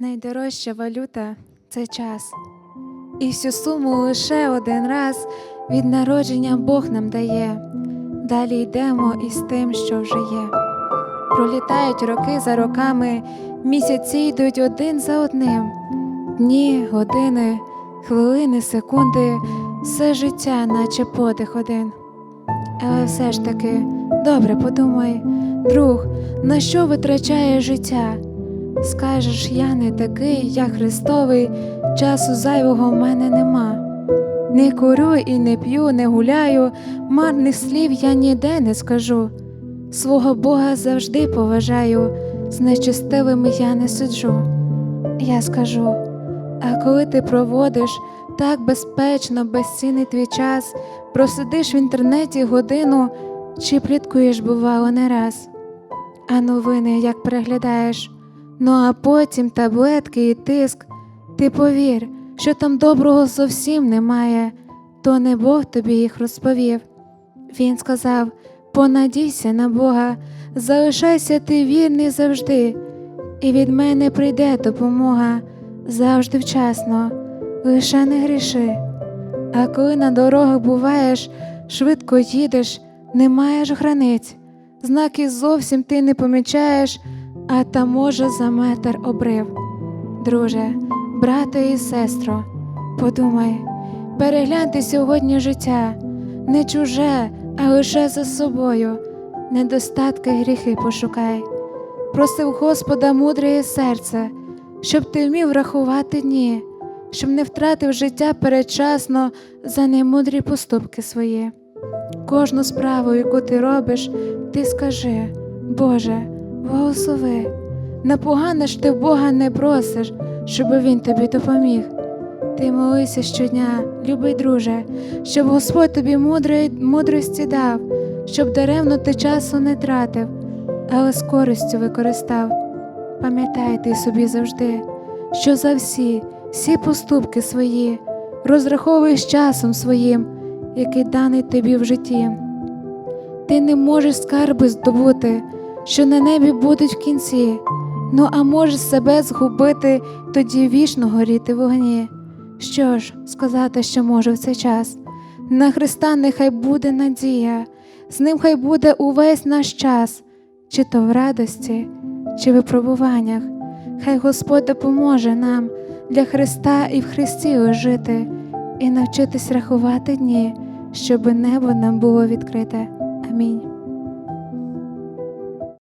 Найдорожча валюта це час. І всю суму лише один раз від народження Бог нам дає. Далі йдемо із тим, що вже є. Пролітають роки за роками, місяці йдуть один за одним. Дні, години, хвилини, секунди, все життя, наче подих один. Але все ж таки, добре подумай, друг, на що витрачає життя? Скажеш, я не такий, я Христовий, часу зайвого в мене нема. Не курю і не п'ю, не гуляю, марних слів я ніде не скажу. Свого Бога завжди поважаю, з нечистивими я не суджу. Я скажу, а коли ти проводиш так безпечно, безцінний твій час, просидиш в інтернеті годину чи пліткуєш, бувало, не раз, а новини як переглядаєш. Ну а потім таблетки і тиск. Ти повір, що там доброго зовсім немає, то не Бог тобі їх розповів. Він сказав: понадійся на Бога, залишайся ти вірний завжди, і від мене прийде допомога завжди вчасно, лише не гріши. А коли на дорогах буваєш, швидко їдеш, не маєш границь, знаки зовсім ти не помічаєш а та може за метр обрив. Друже, брате і сестро, подумай, перегляньте сьогодні життя, не чуже, а лише за собою, недостатки гріхи пошукай. Просив Господа мудре серце, щоб ти вмів рахувати дні, щоб не втратив життя передчасно за немудрі поступки свої. Кожну справу, яку ти робиш, ти скажи, Боже благослови. На погане ж ти Бога не просиш, щоб він тобі допоміг. Ти молися щодня, любий друже, щоб Господь тобі мудрості дав, щоб даремно ти часу не тратив, але з користю використав. Пам'ятай ти собі завжди, що за всі, всі поступки свої розраховуєш часом своїм, який даний тобі в житті. Ти не можеш скарби здобути що на небі будуть в кінці, ну а можеш себе згубити, тоді вічно горіти в вогні. Що ж, сказати, що можу в цей час? На Христа нехай буде надія, з ним хай буде увесь наш час, чи то в радості, чи в випробуваннях. Хай Господь допоможе нам для Христа і в Христі жити, і навчитись рахувати дні, щоби небо нам було відкрите. Амінь.